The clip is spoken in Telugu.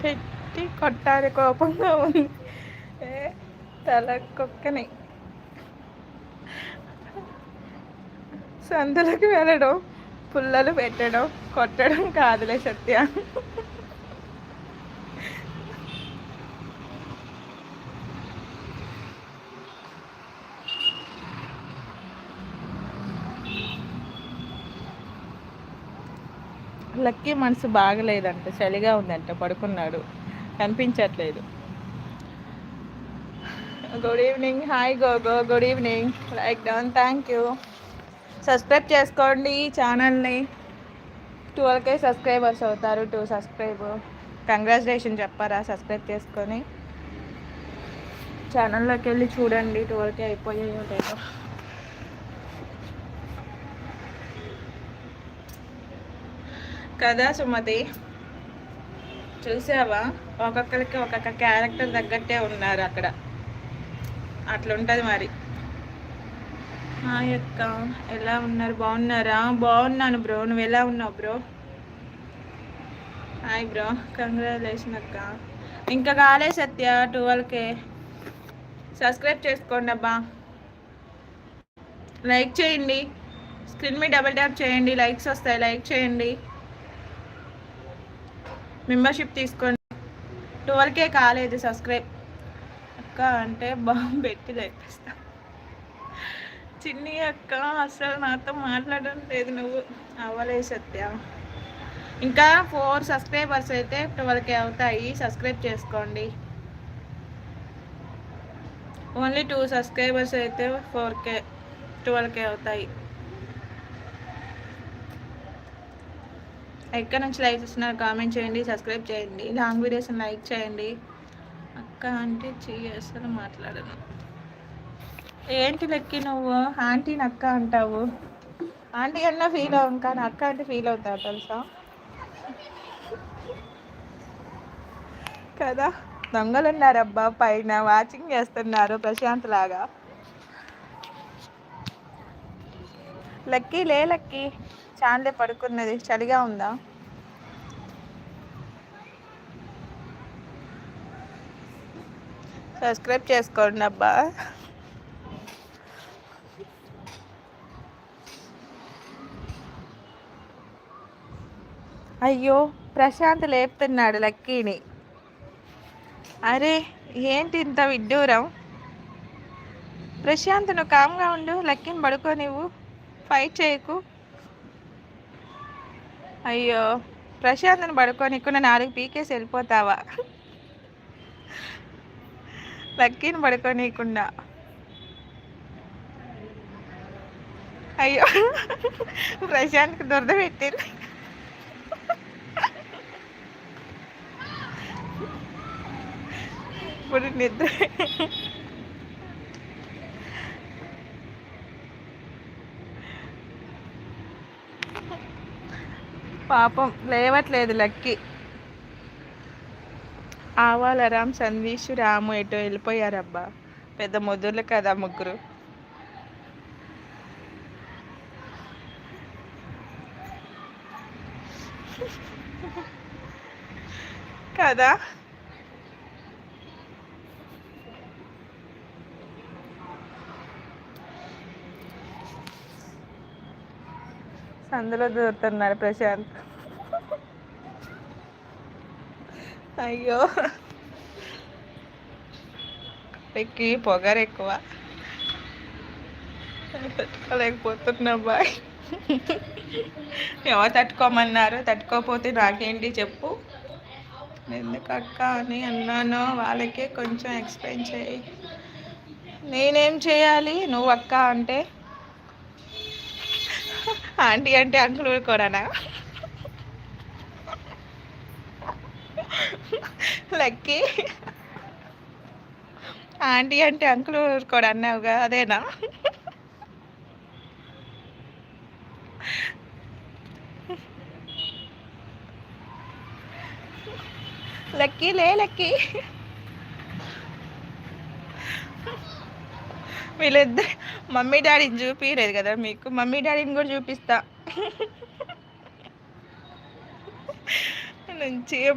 పెట్టి కొట్టాలి కోపంగా ఉంది. తల కుక్కని సందులకు వెళ్ళడం పుల్లలు పెట్టడం కొట్టడం కాదులే సత్య. లక్కీ మనసు బాగలేదంట చలిగా ఉందంట పడుకున్నాడు. కనిపించట్లేదు. Good evening hi గోగో good evening like down thank you subscribe చేసుకోండి ఛానల్ని ట్వెల్వ్కే సబ్స్క్రైబర్స్ అవుతారు. టూ సబ్స్క్రైబ్ కంగ్రాచులేషన్ చెప్పారా? సబ్స్క్రైబ్ చేసుకొని. ఛానల్లోకి వెళ్ళి చూడండి. ట్వెల్వ్కే అయిపోయాయో లేదో. కదా సుమతి? చూసావా? ఒక్కొక్కరికి ఒక్కొక్క క్యారెక్టర్ తగ్గట్టే ఉన్నారు అక్కడ. అట్లుంటుంది మరి. ఆ యొక్క ఎలా ఉన్నారు? బాగున్నారా? బాగున్నాను బ్రో. నువ్వు ఎలా ఉన్నావు బ్రో? Hi bro. కంగ్రాచులేషన్ అక్క. ఇంకా కాలే సత్య ట్వెల్వ్కే సబ్స్క్రైబ్ చేసుకోండి అబ్బా. లైక్ చేయండి. స్క్రీన్ మీద డబల్ ట్యాప్ చేయండి. లైక్స్ వస్తాయి. లైక్ చేయండి. మెంబర్షిప్ తీసుకోండి. ట్వెల్వ్కే కాలేదు సబ్స్క్రైబ్. అక్క అంటే బాగా పెట్టి తెప్పిస్తా చిన్ని అక్క అసలు నాతో మాట్లాడడం లేదు నువ్వు. అవ్వలేదు సత్య. ఇంకా ఫోర్ సబ్స్క్రైబర్స్ అయితే ట్వెల్వ్కే అవుతాయి. సబ్స్క్రైబ్ చేసుకోండి. ఓన్లీ టూ సబ్స్క్రైబర్స్ అయితే ఫోర్కే ట్వెల్వ్కే అవుతాయి. ఎక్కడి నుంచి లైక్ చేస్తున్నారు కామెంట్ చేయండి సబ్స్క్రైబ్ చేయండి లాంగ్ వీడియోస్ని లైక్ చేయండి. అక్క అంటే చీ అసలు మాట్లాడను. ఏంటి లెక్కి నువ్వు? ఆంటీని అక్క అంటావు. ఆంటీ అన్నా ఫీల్ అవ్వం కానీ అక్క అంటే ఫీల్ అవుతావు తెలుసా? కదా? దొంగలు పైన వాచింగ్ చేస్తున్నారు ప్రశాంత్ లాగా లక్కీ లే లక్కీ. ఫ్యాన్లే పడుకున్నది. చలిగా ఉందా? సబ్స్క్రైబ్ చేసుకోండి అబ్బా. అయ్యో ప్రశాంత్ లేపుతున్నాడు లక్కీని. అరే ఏంటి ఇంత విడ్డూరం? ప్రశాంత్ నువ్వు కామ్గా ఉండు లక్కీని పడుకో నువ్వు ఫైట్ చేయకు. అయ్యో ప్రశాంత్ని పడుకోనికున్నా నాలుగు పీకేసి వెళ్ళిపోతావా? లక్కీని పడుకోనీయకుండా. అయ్యో ప్రశాంత్కి దురద పెట్టింది. ఇప్పుడు నిద్ర పాపం లేవట్లేదు లక్కి. ఆవాలరాం సందీష్ రాము ఎటో వెళ్ళిపోయారబ్బా. పెద్ద ముద్దులు కదా ముగ్గురు. కదా? అందులో దూరుతున్నాడు ప్రశాంత్. అయ్యో. ఎక్కి పొగరు ఎక్కువ. తట్టుకోలేకపోతున్నా బాయ్. ఎవరు తట్టుకోమన్నారు? తట్టుకోకపోతే నాకేంటి చెప్పు. ఎందుకు అక్క అని అన్నాను వాళ్ళకే కొంచెం ఎక్స్ప్లెయిన్ చేయి. నేనేం చేయాలి? నువ్వు అక్క అంటే? ఆంటీ అంటే అంకుల్ కూడానా లక్కీ. ఆంటీ అంటే అంకుల్ కూడా అన్నావుగా అదేనా? లక్కీ లే లక్కీ. వీళ్ళిద్దరు మమ్మీ డాడీని చూపించలేదు కదా మీకు. మమ్మీ డాడీని కూడా చూపిస్తా. నుంచి